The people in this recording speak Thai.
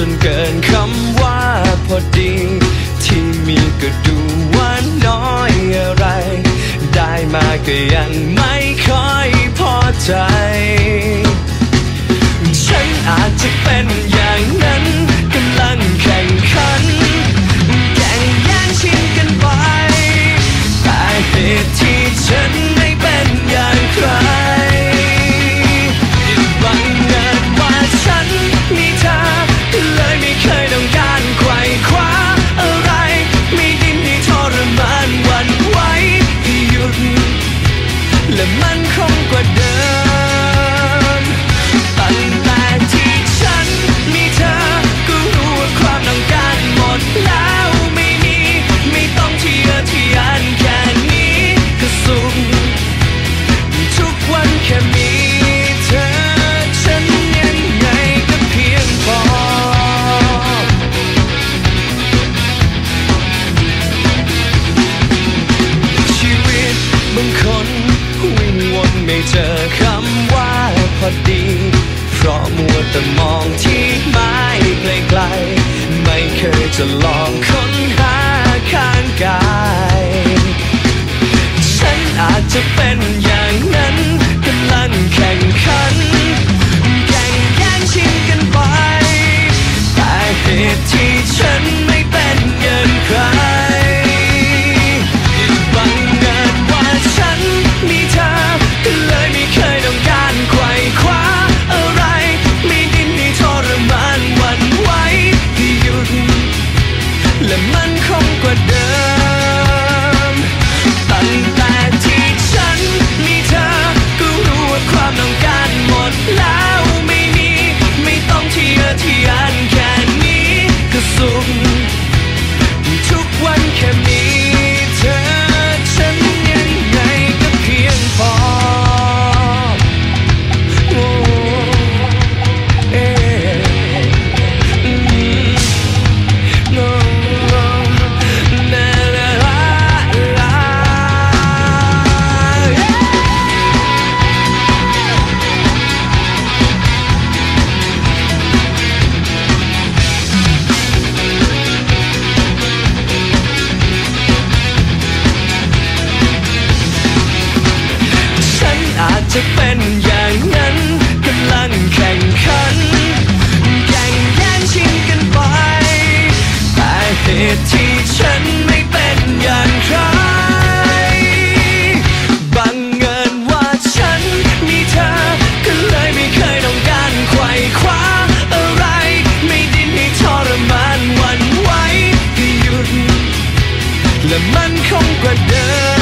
จนเกินคำว่าพอดี ที่มีก็ดูว่าน้อยอะไร ได้มาก็ยังไม่ค่อยพอใจ Lost. ว่ตั้งแต่ที่ฉันมีเธอ ก็รู้ว่าความต้องการหมดแล้วไม่มี ไม่ต้องเทียเทียนแค่นี้ก็สุข นอย่างนั้นกำลังแข่งขัน แข่งแย่งชิงกันไปแต่เหตุที่ฉันไม่เป็นอย่างใครบังเอิญว่าฉันมีเธอเลยไม่เคยต้องการไขว่คว้าอะไร ไม่ดิ้นให้ทรมานวันไหวก็หยุด และมันคงกว่าเดิม